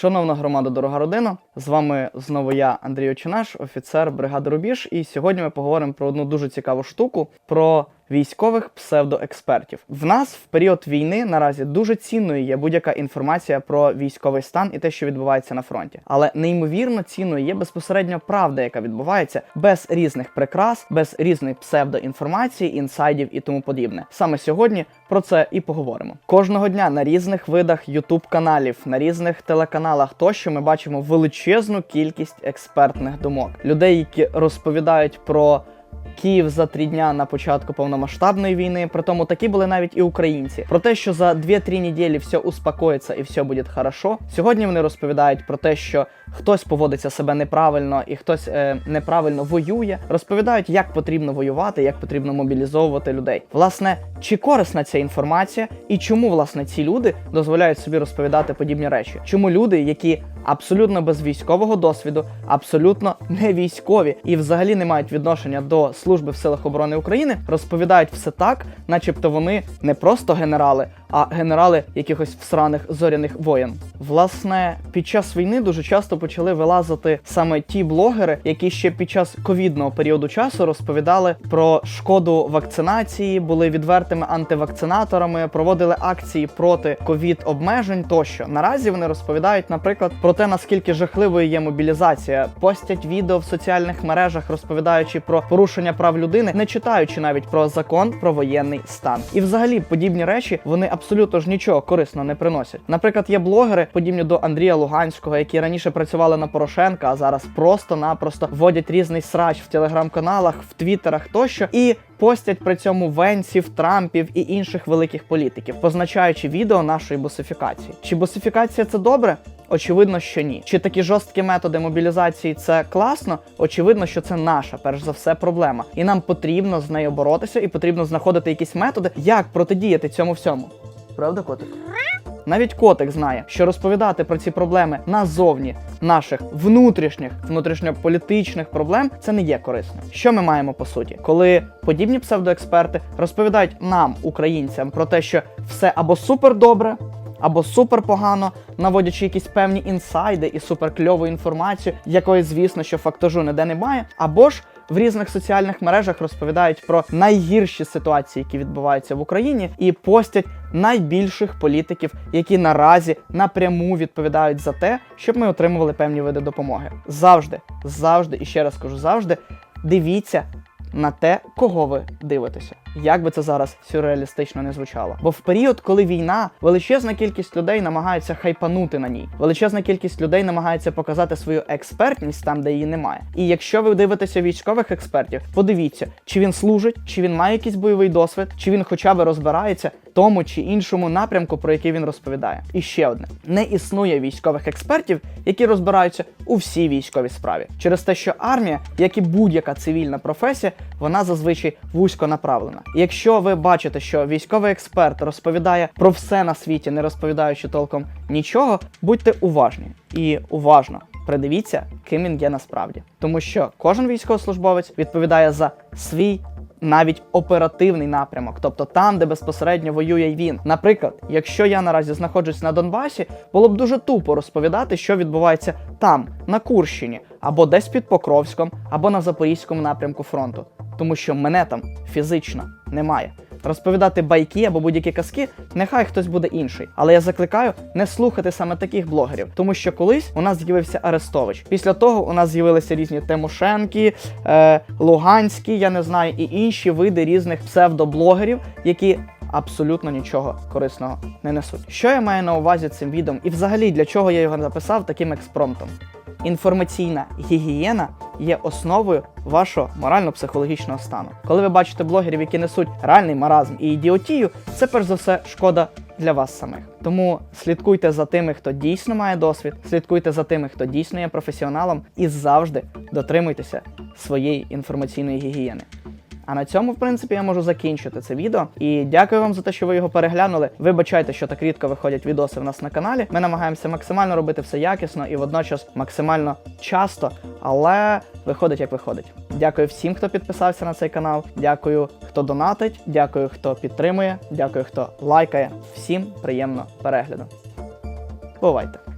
Шановна громада, дорога родина, з вами знову я, Андрій Очинаш, офіцер бригади Рубіж. І сьогодні ми поговоримо про одну дуже цікаву штуку: про військових псевдоекспертів. В нас в період війни наразі дуже цінною є будь-яка інформація про військовий стан і те, що відбувається на фронті. Але неймовірно цінною є безпосередньо правда, яка відбувається без різних прикрас, без різної псевдоінформації, інсайдів і тому подібне. Саме сьогодні про це і поговоримо. Кожного дня на різних видах youtube каналів, на різних телеканалах тощо ми бачимо величезну кількість експертних думок, людей, які розповідають про. Київ за три дня на початку повномасштабної війни. Притому такі були навіть і українці. Про те, що за 2-3 неділі все успокоїться і все буде хорошо. Сьогодні вони розповідають про те, що хтось поводиться себе неправильно і хтось е, неправильно воює. Розповідають, як потрібно воювати, як потрібно мобілізовувати людей. Власне, чи корисна ця інформація, і чому власне ці люди дозволяють собі розповідати подібні речі? Чому люди, які абсолютно без військового досвіду, абсолютно не військові і взагалі не мають відношення до служби в силах оборони України, розповідають все так, начебто вони не просто генерали, а генерали якихось всраних зоряних воєн. Власне, під час війни дуже часто почали вилазити саме ті блогери, які ще під час ковідного періоду часу розповідали про шкоду вакцинації, були відвертими антивакцинаторами, проводили акції проти ковід обмежень тощо. Наразі вони розповідають, наприклад, про те, наскільки жахливою є мобілізація, постять відео в соціальних мережах, розповідаючи про порушення прав людини, не читаючи навіть про закон про воєнний стан. І взагалі подібні речі вони абсолютно ж нічого корисного не приносять. Наприклад, є блогери, подібні до Андрія Луганського, які раніше працювали на Порошенка, а зараз просто-напросто вводять різний срач в телеграм-каналах, в твіттерах тощо і. Постять при цьому венців, трампів і інших великих політиків, позначаючи відео нашої босифікації. Чи босифікація це добре? Очевидно, що ні. Чи такі жорсткі методи мобілізації це класно? Очевидно, що це наша, перш за все, проблема, і нам потрібно з нею боротися, і потрібно знаходити якісь методи, як протидіяти цьому всьому. Правда, котик? Навіть котик знає, що розповідати про ці проблеми назовні наших внутрішніх, внутрішньополітичних проблем це не є корисно. Що ми маємо по суті, коли подібні псевдоексперти розповідають нам, українцям, про те, що все або супер добре. Або супер погано, наводячи якісь певні інсайди і суперкльову інформацію, якої, звісно, що фактажу ніде немає, або ж в різних соціальних мережах розповідають про найгірші ситуації, які відбуваються в Україні, і постять найбільших політиків, які наразі напряму відповідають за те, щоб ми отримували певні види допомоги. Завжди, завжди, і ще раз кажу, завжди дивіться. На те, кого ви дивитеся, як би це зараз сюрреалістично не звучало. Бо в період, коли війна, величезна кількість людей намагається хайпанути на ній, величезна кількість людей намагається показати свою експертність там, де її немає. І якщо ви дивитеся військових експертів, подивіться, чи він служить, чи він має якийсь бойовий досвід, чи він хоча б розбирається тому чи іншому напрямку, про який він розповідає. І ще одне: не існує військових експертів, які розбираються у всій військовій справі, через те, що армія, як і будь-яка цивільна професія, вона зазвичай вузько направлена. Якщо ви бачите, що військовий експерт розповідає про все на світі, не розповідаючи толком нічого, будьте уважні і уважно. Придивіться, ким він є насправді, тому що кожен військовослужбовець відповідає за свій навіть оперативний напрямок, тобто там, де безпосередньо воює він. Наприклад, якщо я наразі знаходжусь на Донбасі, було б дуже тупо розповідати, що відбувається там, на Курщині, або десь під Покровськом, або на Запорізькому напрямку фронту, тому що мене там фізично немає. Розповідати байки або будь-які казки, нехай хтось буде інший. Але я закликаю не слухати саме таких блогерів, тому що колись у нас з'явився Арестович. Після того у нас з'явилися різні Тимошенки, е, Луганські, я не знаю, і інші види різних псевдоблогерів, які. Абсолютно нічого корисного не несуть. Що я маю на увазі цим відео, і взагалі для чого я його записав таким експромтом? Інформаційна гігієна є основою вашого морально-психологічного стану. Коли ви бачите блогерів, які несуть реальний маразм і ідіотію, це перш за все шкода для вас самих. Тому слідкуйте за тими, хто дійсно має досвід, слідкуйте за тими, хто дійсно є професіоналом, і завжди дотримуйтеся своєї інформаційної гігієни. А на цьому, в принципі, я можу закінчити це відео. І дякую вам за те, що ви його переглянули. Вибачайте, що так рідко виходять відоси в нас на каналі. Ми намагаємося максимально робити все якісно і водночас максимально часто, але виходить як виходить. Дякую всім, хто підписався на цей канал. Дякую, хто донатить, дякую, хто підтримує, дякую, хто лайкає. Всім приємного перегляду. Бувайте!